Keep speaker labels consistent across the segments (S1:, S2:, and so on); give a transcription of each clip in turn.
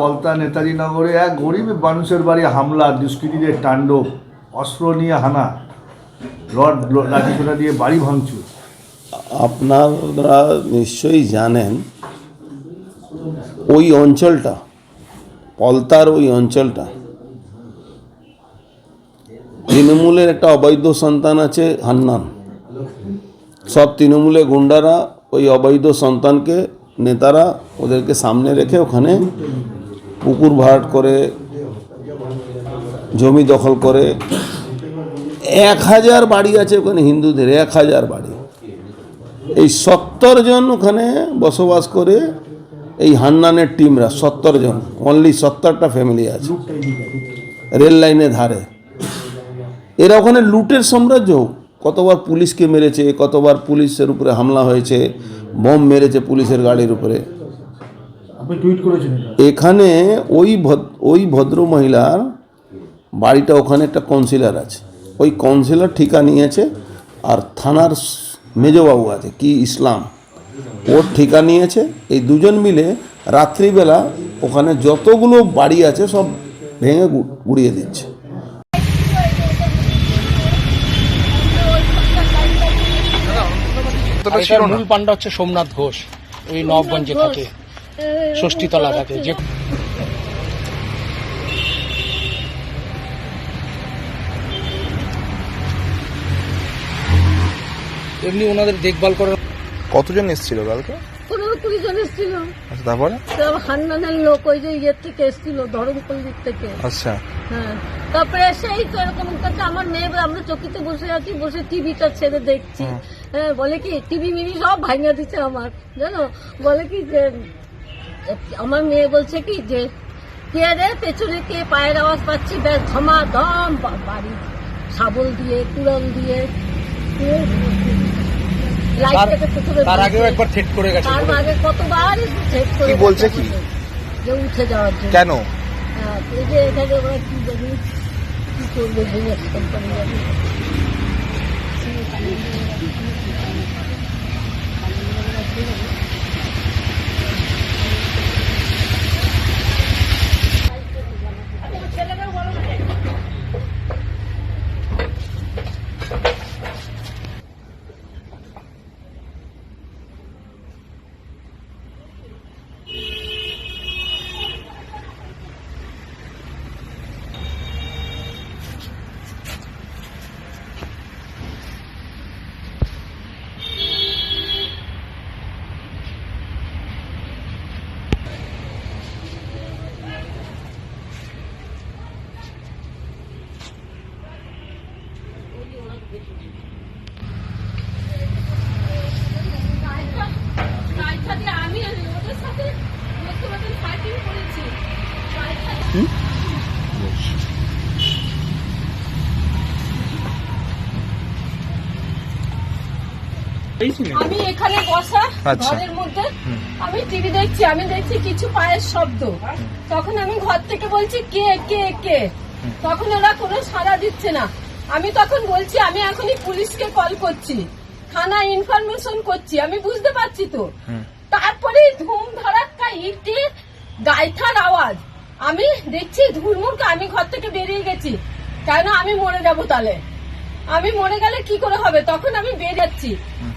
S1: পলতা নেতাজি নগরে এক গরিব মানুষের বাড়ি হামলা, দুষ্কৃতীদের তাণ্ডব, অস্ত্র নিয়ে হানা, রড লাঠিসোটা দিয়ে বাড়ি ভাঙচুর।
S2: আপনারা নিশ্চয়ই জানেন, ওই অঞ্চলটা, পলতার ওই অঞ্চলটা, তৃণমূলের একটা অবৈধ সন্তান আছে হান্নান। সব তৃণমূলের গুন্ডারা ওই অবৈধ সন্তানকে, নেতারা ওদেরকে সামনে রেখে ওখানে পুকুর ভাট করে, জমি দখল করে। এক হাজার বাড়ি আছে ওখানে হিন্দুদের, এক হাজার বাড়ি। এই সত্তর জন ওখানে বসবাস করে এই হান্নানের টিমরা, সত্তর জন। অনলি সত্তরটা ফ্যামিলি আছে। রেল লাইনের ধারে। এরা ওখানে লুটের সাম্রাজ্য। কতবার পুলিশকে মেরেছে, কতবার পুলিশের উপরে হামলা হয়েছে, বোম মেরেছে পুলিশের গাড়ির উপরে। এখানে ওই ওই ভদ্র মহিলার বাড়িটা ওখানে একটা কাউন্সিলার আছে। ওই কাউন্সিলর ঠিকা নিয়েছে আর থানার মেজবাবু আছে কি ইসলাম। ওর ঠিকা নিয়েছে। এই দুজন মিলে রাত্রিবেলা ওখানে যতগুলো বাড়ি আছে সব ভেঙে উড়িয়ে দিচ্ছে।
S3: মূল পান্ডা হচ্ছে সোমনাথ ঘোষ ওই নবগঞ্জে থাকে। ষষ্ঠীতলা থাকে যে এমনি ওনাদের দেখভাল করার
S4: কতজন এসেছিল কালকে?
S5: পনেরো কুড়ি জন এসেছিল।
S4: আচ্ছা তারপরে?
S5: সব হান্নানের লোক ওই যে ইয়ের থেকে এসেছিল ধরমপল্লির থেকে।
S4: আচ্ছা।
S5: হ্যাঁ। তারপরে সেই তো এরকম করছে আমার মেয়ে আমরা চকিতে বসে আছি বসে টিভিটা ছেড়ে দেখছি। হ্যাঁ বলে কি টিভি মিনি সব ভাঙা দিচ্ছে আমার জানো? বলে কি যে আমার মেয়ে বলছে কি যে কে রে পেছনে কে পায়ের আওয়াজ পাচ্ছি? ব্যাস ধমাধম বাড়ি শাবল দিয়ে কুড়াল দিয়ে।
S3: তার-
S5: থেকে পেছনে
S3: তার আগেও একবার থেট করে গেছে
S5: তার আগে কতবার চেক করে
S4: কি বলছে কি?
S5: যে উঠে যাওয়ার জন্য।
S4: কেন?
S5: হ্যাঁ, এই যে এখানে ওরা কি জানি কি করবে ভেঙে কোম্পানি আমি ওদের সাথে ফাইটিং করেছি আমি এখানে বসা
S4: আচ্ছা।
S5: ঘরের মধ্যে। আমি টিভি দেখছি আমি দেখছি কিছু পায়ের শব্দ। তখন আমি ঘর থেকে বলছি কে কে কে? তখন ওরা কোনো সাড়া দিচ্ছে না। আমি তখন বলছি আমি এখনই পুলিশকে কল করছি। থানা ইনফরমেশন করছি। আমি বুঝতে পারছি তো? তারপরে ধুম ধরাক্কা ইটে গাইথার আওয়াজ। আমি দেখছি ধুরমুরকে আমি ঘর থেকে বেরিয়ে গেছি। কেন আমি মরে যাব তাহলে? আমি মরে গেলে কি করে হবে? তখন আমি বের যাচ্ছি।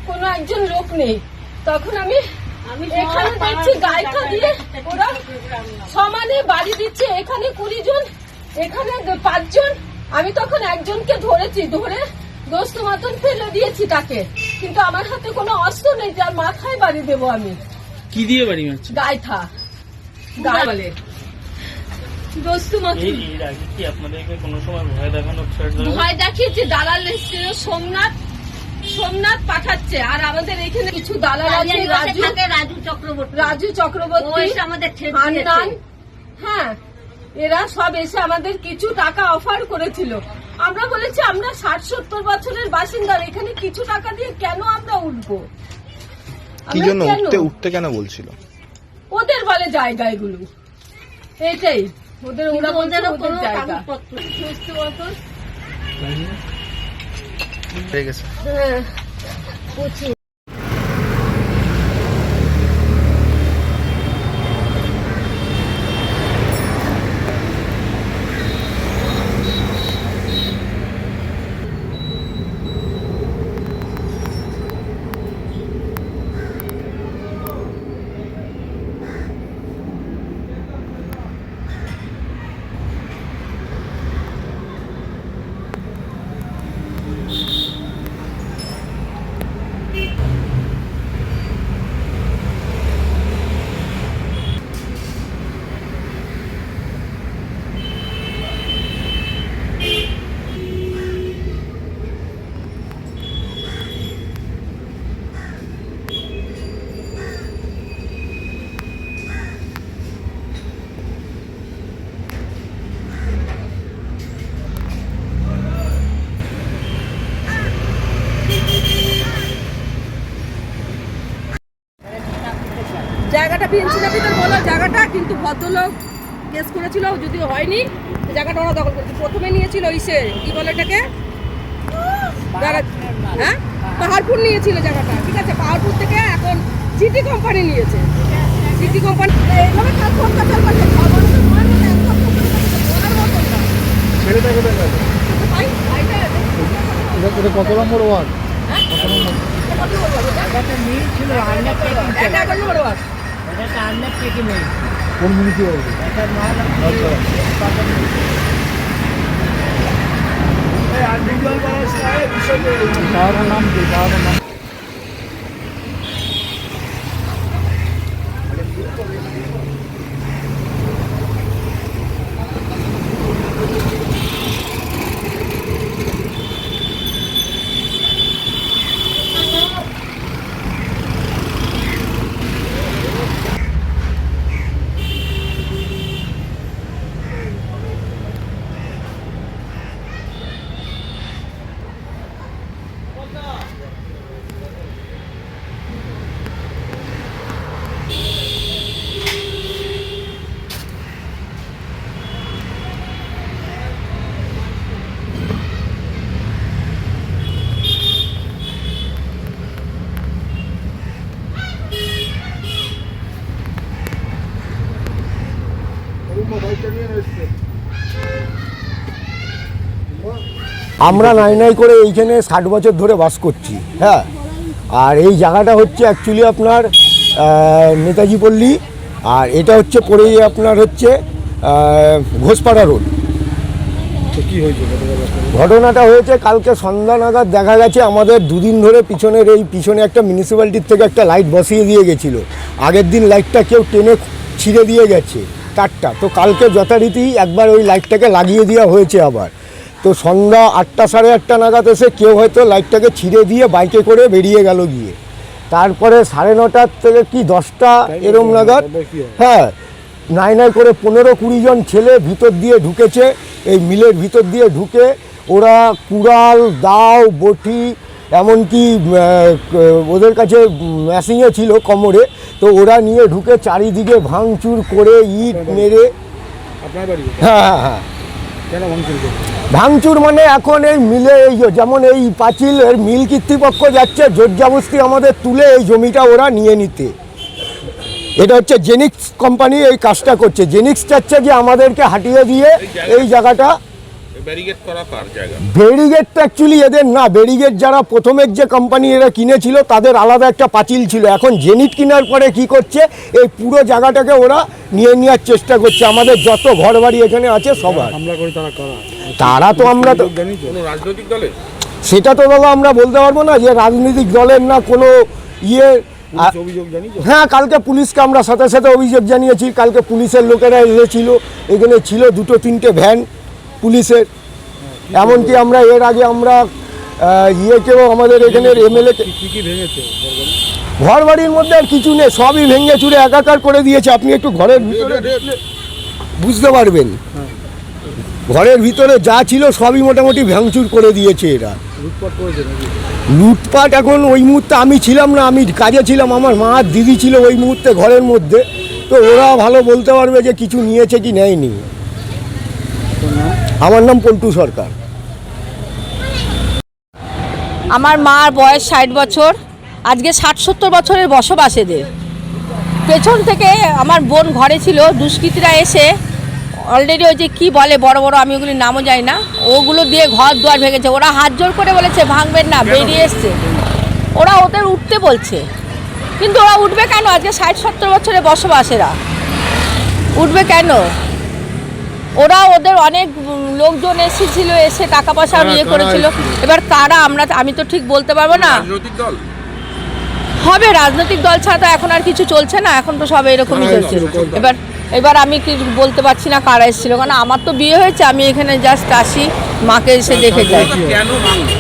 S5: কোনো একজন লোক নেই। তখন আমি এখানে দেখছি গায়িকা দিয়ে ওরা সমানে বাড়ি দিচ্ছে। এখানে কুড়ি জন এখানে পাঁচজন। আমি তখন একজনকে ধরেছি ধরে দোস্ত মতন ফেলে দিয়েছি তাকে। কিন্তু আমার হাতে কোনো অস্ত্র নেই যার মাথায় বাড়ি দেবো আমি।
S3: কি দিয়ে বাড়ি মারছে?
S5: গায়থা। গায়
S6: ভয়?
S5: দেখিয়েছে দালাল এসেছিল সোমনাথ সোমনাথ পাঠাচ্ছে। আর আমাদের এখানে কিছু দালাল আছে রাজু।
S7: রাজু চক্রবর্তী।
S5: রাজু চক্রবর্তী
S7: আমাদের
S5: হ্যাঁ এরা সব এসে আমাদের কিছু টাকা অফার করেছিল। আমরা বলেছি আমরা ষাট সত্তর বছরের বাসিন্দা এখানে কিছু টাকা দিয়ে কেন আমরা উঠবো?
S4: কি
S5: আমরা
S4: জন্য
S5: কেন?
S4: উঠতে উঠতে কেন বলছিল?
S5: ওদের বলে জায়গা এগুলো এটাই ওদের ওরা
S7: ওদেরও কোনো কাগজপত্র
S5: বুঝতে পারতো?
S4: হয়ে গেছে।
S5: হ্যাঁ প্রচুর
S7: বিএনসি নাপিতের বলা জায়গাটা কিন্তু ভদ্রলোক কেস করেছিল যদি হয়নি জায়গাটা ওরা দখল করেছে। প্রথমে নিয়েছিল ইসে কি বলে এটাকে? হ্যাঁ? পাহাড়পুর নিয়েছিল জায়গাটা ঠিক আছে? পাহাড়পুর থেকে এখন সিটি কোম্পানি নিয়েছে। সিটি কোম্পানি এইভাবে কাজ করতে চলবে না। সব মানুষের মনের মধ্যে একদম বলার মতন না।
S1: ছেলেটা কোথায় গেল
S7: ভাই, ভাইটা
S1: এটা কত নম্বর ওয়ার্ড
S7: এটা এখন নম্বর ওয়ার্ড।
S1: কোন মিউনিসিপ্যালিটি আচ্ছা পাহাড়ের নাম কি পাহাড়ের নাম
S8: আমরা নাই নাই করে এইখানে ষাট বছর ধরে বাস করছি হ্যাঁ? আর এই জায়গাটা হচ্ছে অ্যাকচুয়ালি আপনার নেতাজি পল্লী আর এটা হচ্ছে পড়েই আপনার হচ্ছে ঘোষপাড়া রোড।
S1: কি
S8: ঘটনাটা? হয়েছে কালকে সন্ধ্যা নাগাদ দেখা গেছে আমাদের দুদিন ধরে পিছনের এই পিছনে একটা মিউনিসিপ্যালিটির থেকে একটা লাইট বসিয়ে দিয়ে গেছিল। আগের দিন লাইটটা কেউ টেনে ছিঁড়ে দিয়ে গেছে তারটা তো কালকে যথারীতি একবার ওই লাইটটাকে লাগিয়ে দেওয়া হয়েছে আবার। তো সন্ধ্যা আটটা সাড়ে আটটা নাগাদ এসে কেউ হয়তো লাইটটাকে ছিঁড়ে দিয়ে বাইকে করে বেরিয়ে গেল গিয়ে। তারপরে সাড়ে নটার থেকে কি দশটা এরম নাগাদ? হ্যাঁ নাই নাই করে পনেরো কুড়ি জন ছেলে ভিতর দিয়ে ঢুকেছে। এই মিলের ভিতর দিয়ে ঢুকে ওরা কুড়াল দাও বটি এমনকি ওদের কাছে মেশিনও ছিল কোমরে। তো ওরা নিয়ে ঢুকে চারিদিকে ভাঙচুর করে ইট মেরে হ্যাঁ হ্যাঁ হ্যাঁ।
S1: ভাঙচুর
S8: মানে এখন এই মিলে এই যেমন এই পাঁচিল এর মিল কর্তৃপক্ষ যাচ্ছে জোরজাবস্তি আমাদের তুলে এই জমিটা ওরা নিয়ে নিতে। এটা হচ্ছে জেনিক্স কোম্পানি এই কাজটা করছে। জেনিক্স চাচ্ছে যে আমাদেরকে হাঁটিয়ে দিয়ে এই জায়গাটা
S9: ব্যারিকেড করা কার জায়গা?
S8: ব্যারিগেডটা অ্যাকচুয়ালি এদের না ব্যারিগেড যারা প্রথমের যে কোম্পানি এরা কিনেছিল তাদের আলাদা একটা পাঁচিল ছিল। এখন জেনিট কেনার পরে কি করছে এই পুরো জায়গাটাকে ওরা নিয়ে নেওয়ার চেষ্টা করছে। আমাদের যত ঘর বাড়ি এখানে আছে সবার
S1: হামলা করে তারা করা?
S8: তারা তো আমরা তো
S9: রাজনৈতিক দলে
S8: সেটা তো দাদা আমরা বলতে পারব না যে রাজনৈতিক দলের না কোনো ইয়ে। হ্যাঁ কালকে পুলিশকে আমরা সাথে সাথে অভিযোগ জানিয়েছি। কালকে পুলিশের লোকেরা এসেছিল। এখানে ছিল দুটো তিনটে ভ্যান। পুলিশের। এমনকি আমরা এর আগে আমরা ইয়েকেও আমাদের এখানে এমএলএ ঘর বাড়ির মধ্যে আর কিছু নেই সবই ভেঙে চুরে একাকার করে দিয়েছে। আপনি একটু ঘরের ভিতরে বুঝতে পারবেন। ঘরের ভিতরে যা ছিল সবই মোটামুটি ভাঙচুর করে দিয়েছে এরা।
S1: লুটপাট
S8: এখন ওই মুহূর্তে আমি ছিলাম না আমি কাজে ছিলাম আমার মা দিদি ছিল ওই মুহূর্তে ঘরের মধ্যে। তো ওরা ভালো বলতে পারবে যে কিছু নিয়েছে কি নেয়নি। আমার নাম পল্টু সরকার।
S5: আমার মার বয়স ষাট বছর আজকে ষাট সত্তর বছরের বসবাস এদের। পেছন থেকে আমার বোন ঘরে ছিল দুষ্কৃতীরা এসে অলরেডি ওই যে কী বলে বড় বড় আমি ওগুলির নামও জানি না ওগুলো দিয়ে ঘর দুয়ার ভেঙেছে। ওরা হাত জোর করে বলেছে ভাঙবেন না বেরিয়ে এসছে। ওরা ওদের উঠতে বলছে। কিন্তু ওরা উঠবে কেন? আজকে ষাট সত্তর বছরের বসবাস এরা। উঠবে কেন? ওরা ওদের অনেক লোকজন এসেছিল এসে টাকা পয়সা ইয়ে করেছিল। এবার কারা আমরা আমি তো ঠিক বলতে পারব না। হবে রাজনৈতিক দল ছাড়া তো এখন আর কিছু চলছে না এখন তো সব এরকমই চলছে। এবার এবার আমি কি বলতে পারছি না কারা এসেছিল কারণ আমার তো বিয়ে হয়েছে আমি এখানে জাস্ট আসি মাকে এসে দেখে যাই।
S9: কেন ভাঙলো?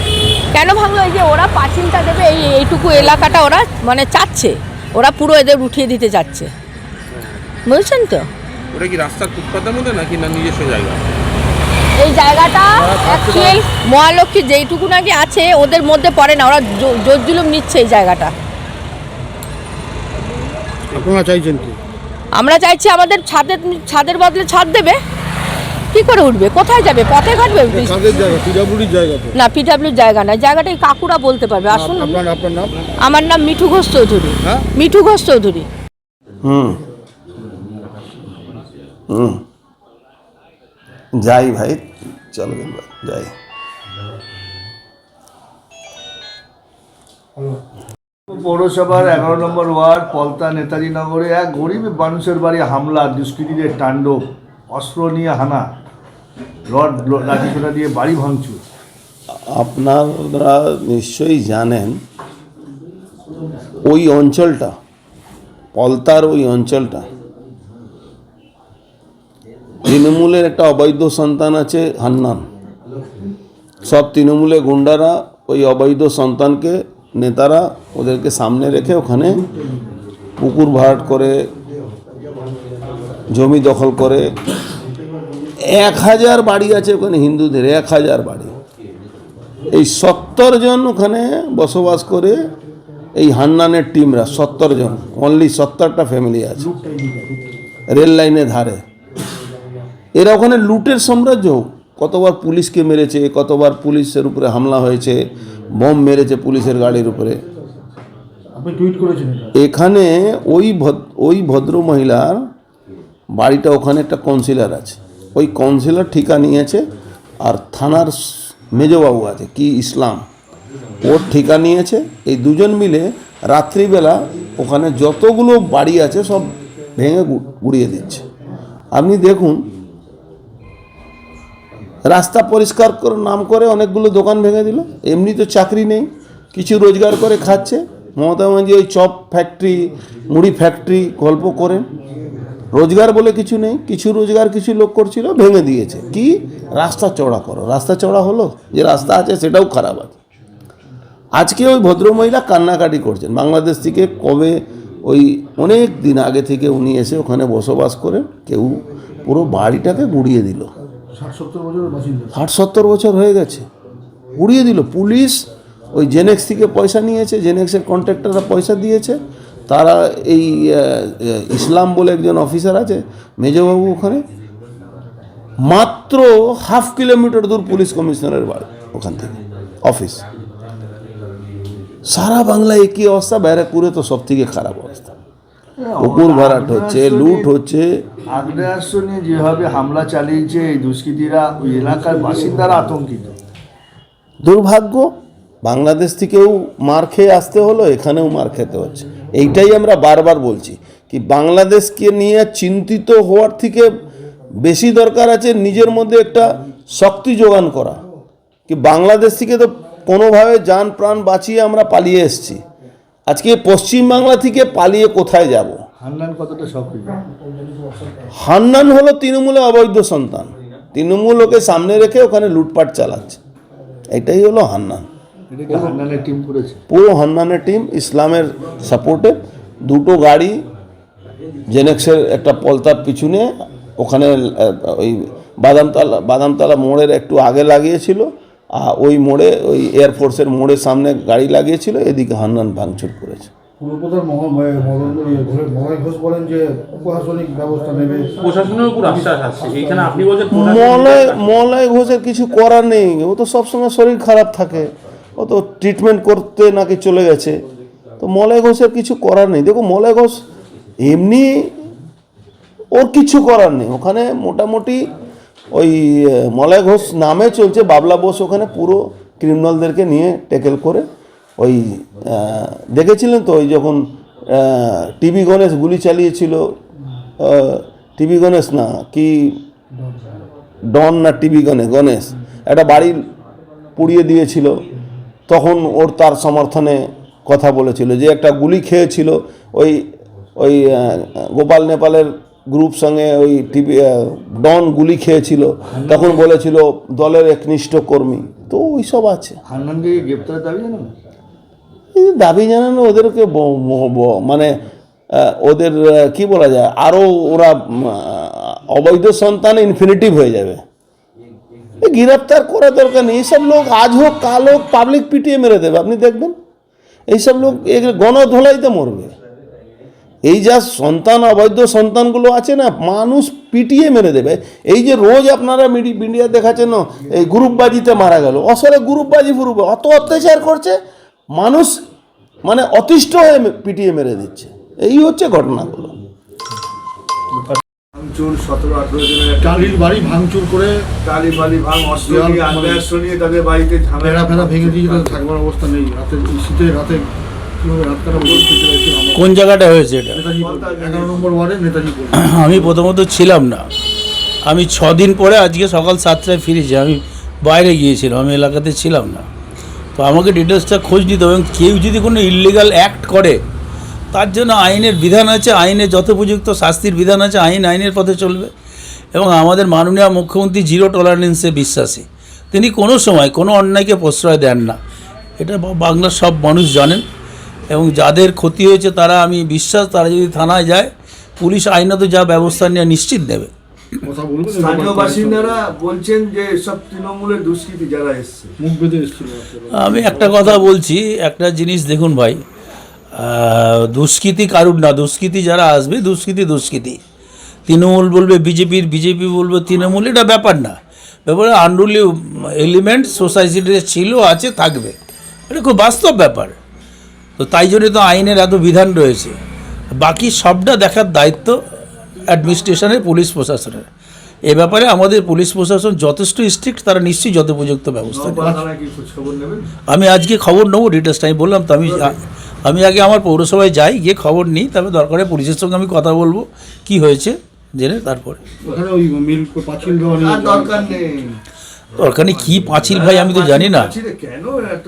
S5: কেন ভাঙলো? এই যে ওরা পাঁচিলটা দেবে এই এইটুকু এলাকাটা ওরা মানে চাচ্ছে ওরা পুরো এদের উঠিয়ে দিতে চাচ্ছে। বুঝছেন তো?
S9: ওটা কি রাস্তার ফুটপাতের মধ্যে নাকি না নিজস্ব জায়গা?
S5: এই জায়গাটা অ্যাকচুয়াল মহালক্ষ্মী যেইটুকু নাকি আছে ওদের মধ্যে পড়ে না ওরা জোর জুলুম নিচ্ছে এই জায়গাটা।
S1: আপনারা চাইছেন কি?
S5: আমরা চাইছি আমাদের ছাদের ছাদের বদলে ছাদ দেবে। কি করে উঠবে? কোথায় যাবে? পথে ঘাটবে? না পিডাব্লিউর জায়গা না জায়গাটা এই কাকুরা বলতে পারবে। আসুন।
S8: আপনার আপনার নাম?
S5: আমার নাম মিঠু ঘোষ চৌধুরী।
S8: হ্যাঁ?
S5: মিঠু ঘোষ চৌধুরী।
S2: হুম। হুম। যাই ভাই চলো যাই।
S1: পৌরসভার এগারো নম্বর ওয়ার্ড পলতা নেতাজি নগরে এক গরিব মানুষের বাড়ি হামলা দুষ্কৃতীদের তাণ্ডব অস্ত্র নিয়ে হানা রড লাঠিসোটা দিয়ে বাড়ি ভাঙচুর।
S2: আপনারা নিশ্চয়ই জানেন ওই অঞ্চলটা পলতার ওই অঞ্চলটা তৃণমূলের একটা অবৈধ সন্তান আছে হান্নান। সব তৃণমূলের গুন্ডারা ওই অবৈধ সন্তানকে, নেতারা ওদেরকে সামনে রেখে ওখানে পুকুর ভাট করে, জমি দখল করে। এক হাজার বাড়ি আছে ওখানে হিন্দুদের, এক হাজার বাড়ি। এই সত্তর জন ওখানে বসবাস করে এই হান্নানের টিমরা সত্তর জন। অনলি সত্তরটা ফ্যামিলি আছে। রেল লাইনের ধারে। এরা ওখানে লুটের সাম্রাজ্য। কতবার পুলিশকে মেরেছে কতবার পুলিশের উপরে হামলা হয়েছে বম মেরেছে পুলিশের গাড়ির উপরে। এখানে ওই ওই ভদ্র মহিলার বাড়িটা ওখানে একটা কাউন্সিলার আছে। ওই কাউন্সিলর ঠিকা নিয়েছে আর থানার মেজবাবু আছে কি ইসলাম। ওর ঠিকা নিয়েছে। এই দুজন মিলে রাত্রিবেলা ওখানে যতগুলো বাড়ি আছে সব ভেঙে গুড়িয়ে দিচ্ছে। আপনি দেখুন রাস্তা পরিষ্কার করে নাম করে অনেকগুলো দোকান ভেঙে দিল। এমনি তো চাকরি নেই, কিছু রোজগার করে খাচ্ছে। মমতা ব্যানার্জি ওই চপ ফ্যাক্টরি মুড়ি ফ্যাক্টরি গল্প করেন। রোজগার বলে কিছু নেই, কিছু রোজগার কিছু লোক করছিল, ভেঙে দিয়েছে। কি? রাস্তা চড়া করো। রাস্তা চড়া হলো? যে রাস্তা আছে সেটাও খারাপ আছে। আজকে ওই ভদ্রমহিলা কান্নাকাটি করছেন। বাংলাদেশ থেকে কবে ওই অনেক দিন আগে থেকে উনি এসে ওখানে বসবাস করেন, কেউ পুরো বাড়িটাকে গুড়িয়ে দিল।
S1: ষাট সত্তর
S2: বছর হয়ে গেছে। উড়িয়ে দিল। পুলিশ ওই জেনেক্স থেকে পয়সা নিয়েছে। জেনেক্সের কন্ট্রাক্টররা পয়সা দিয়েছে। তারা এই ইসলাম বলে একজন অফিসার আছে, মেজবাবু ওখানে। মাত্র হাফ কিলোমিটার দূর পুলিশ কমিশনারের বাড়ি ওখান থেকে অফিস সারা বাংলায় একই অবস্থা ব্যারাকপুরে তো সব থেকে খারাপ অবস্থা। পুকুর ভরাট হচ্ছে লুট হচ্ছে।
S1: আগ্নেয়াস্ত্র নিয়ে যেভাবে হামলা চালিয়েছে এই দুষ্কৃতীরা ওই এলাকার বাসিন্দারা আতঙ্কিত।
S2: দুর্ভাগ্য বাংলাদেশ থেকেও মার খেয়ে আসতে হলো এখানেও মার খেতে হচ্ছে। এইটাই আমরা বারবার বলছি কি বাংলাদেশকে নিয়ে চিন্তিত হওয়ার থেকে বেশি দরকার আছে নিজের মধ্যে একটা শক্তি যোগান করা। কি বাংলাদেশ থেকে তো কোনোভাবে যান প্রাণ বাঁচিয়ে আমরা পালিয়ে এসেছি। আজকে পশ্চিম বাংলা থেকে পালিয়ে কোথায় যাব?
S1: হান্নান কতটা সক্রিয়
S2: হান্নান হলো তৃণমূলের অবৈধ সন্তান। তৃণমূল ওকে সামনে রেখে ওখানে লুটপাট চালাচ্ছে। এটাই হলো হান্নান।
S1: এটা কি হান্নানের টিম করেছে?
S2: পুরো হান্নানের টিম ইসলামের সাপোর্টে দুটো গাড়ি জেনেক্সের একটা পলতার পিছনে ওখানে ওই বাদামতলা বাদামতলা মোড়ের একটু আগে লাগিয়েছিল। ওই মোড়ে ওই এয়ারফোর্সের মোড়ের সামনে গাড়ি লাগিয়েছিল এদিকে হান্নান ভাঙচুর করেছে।
S1: পুরপ্রধান মহাই ঘোষ বলেন যে প্রশাসনিক ব্যবস্থা নেবে।
S10: প্রশাসনের উপর আশ্বাস আছে। এইখানে আপনি বলছেন
S2: মলয় মলয় ঘোষের কিছু করার নেই। ও তো সবসময় শরীর খারাপ থাকে। ও তো ট্রিটমেন্ট করতে নাকি চলে গেছে। তো মলয় ঘোষের কিছু করার নেই। দেখো মলয় ঘোষ এমনি ওর কিছু করার নেই। ওখানে মোটামুটি ওই মলয় ঘোষ নামে চলছে। বাবলা বোস ওখানে পুরো ক্রিমিনালদেরকে নিয়ে টেকেল করে। ওই দেখেছিলেন তো ওই যখন টিভি গণেশ গুলি চালিয়েছিল? টিভি গণেশ না, কি? ডন না টিভি গণেশ গণেশ। একটা বাড়ি পুড়িয়ে দিয়েছিল। তখন ওর তার সমর্থনে কথা বলেছিল যে একটা গুলি খেয়েছিল। ওই ওই গোপাল নেপালের গ্রুপ সঙ্গে ওই টিভি ডন গুলি খেয়েছিল। তখন বলেছিল দলের একনিষ্ঠ কর্মী। তো ওই সব আছে
S1: হান্নানকে দাবি জানান?
S2: এই দাবি জানানো ওদেরকে মানে ওদের কি বলা যায় আরও ওরা অবৈধ সন্তান ইনফিনিটিভ হয়ে যাবে। এই গ্রেপ্তার করা দরকার নেই। এইসব লোক আজ হোক কাল হোক পাবলিক পিটিয়ে মেরে দেবে। আপনি দেখবেন? এইসব লোক এগুলো গণধোলাইতে মরবে। এই যা সন্তান অবৈধ সন্তানগুলো আছে না মানুষ পিটিয়ে মেরে দেবে। এই যে রোজ আপনারা মিডি- মিডিয়া দেখাচ্ছেন না, এই গ্রুপবাজিতে মারা গেল। আসলে গ্রুপবাজি ফুরুপ অত অত্যাচার করছে মানুষ মানে অতিষ্ঠ হয়ে পিটিয়ে মেরে দিচ্ছে। এই হচ্ছে ঘটনাগুলো।
S1: ভাঙচুর সতেরো আঠেরো জনের
S11: টালির বাড়ি ভাঙচুর করে
S1: টালি বালি ভাঙ অস্ত্র নিয়ে তাদের বাড়িতে ঝামেলা।
S11: ফেরা ভেঙে দিয়ে থাকবার অবস্থা নেই। রাতে রাতে
S12: কোন জায়গাটা হয়েছে এটা। আমি প্রথমত ছিলাম না। আমি ছ দিন পরে আজকে সকাল সাতটায় ফিরেছি। আমি বাইরে গিয়েছিলাম আমি এলাকাতে ছিলাম না। তো আমাকে ডিটেলসটা খোঁজ নিতে হবে এবং কেউ যদি কোনো ইলিগাল অ্যাক্ট করে তার জন্য আইনের বিধান আছে। আইনের যথোপযুক্ত শাস্তির বিধান আছে আইন আইনের পথে চলবে। এবং আমাদের মাননীয় মুখ্যমন্ত্রী জিরো টলারেন্সে বিশ্বাসী। তিনি কোনো সময় কোনো অন্যায়কে প্রশ্রয় দেন না। এটা বাংলার সব মানুষ জানেন। এবং যাদের ক্ষতি হয়েছে তারা আমি বিশ্বাস তারা যদি থানায় যায় পুলিশ আইনত যা ব্যবস্থা নেওয়া নিশ্চিত নেবে।
S1: স্থানীয় বাসিন্দারা বলছেন যে সব তৃণমূলের দুষ্কৃতী যারা এসছে।
S11: মুখ বেঁধে
S12: আমি একটা কথা বলছি একটা জিনিস দেখুন ভাই দুষ্কৃতি কারুর না দুষ্কৃতি যারা আসবে দুষ্কৃতি দুষ্কৃতি। তৃণমূল বলবে বিজেপির বিজেপি বলবে তৃণমূল এটা ব্যাপার না। ব্যাপারে আনরুলি এলিমেন্ট সোসাইটিতে ছিল আছে থাকবে। এটা খুব বাস্তব ব্যাপার। তো তাই জন্য তো আইনের এত বিধান রয়েছে। বাকি সবটা দেখার দায়িত্ব অ্যাডমিনিস্ট্রেশনের পুলিশ প্রশাসনের। এ ব্যাপারে আমাদের পুলিশ প্রশাসন যথেষ্ট স্ট্রিক্ট তারা নিশ্চয়ই ব্যবস্থা
S1: খোঁজ খবর নেবেন?
S12: আমি আজকে খবর নেব ডিটেলসটা আমি বললাম তো আমি আমি আগে আমার পৌরসভায় যাই গিয়ে খবর নিই তবে দরকারে পুলিশের সঙ্গে আমি কথা বলব কি হয়েছে জেনে তারপরে।
S1: দরকার নেই
S12: দরকার নেই। কী পাঁচিল ভাই আমি তো জানি না।
S1: কেন এত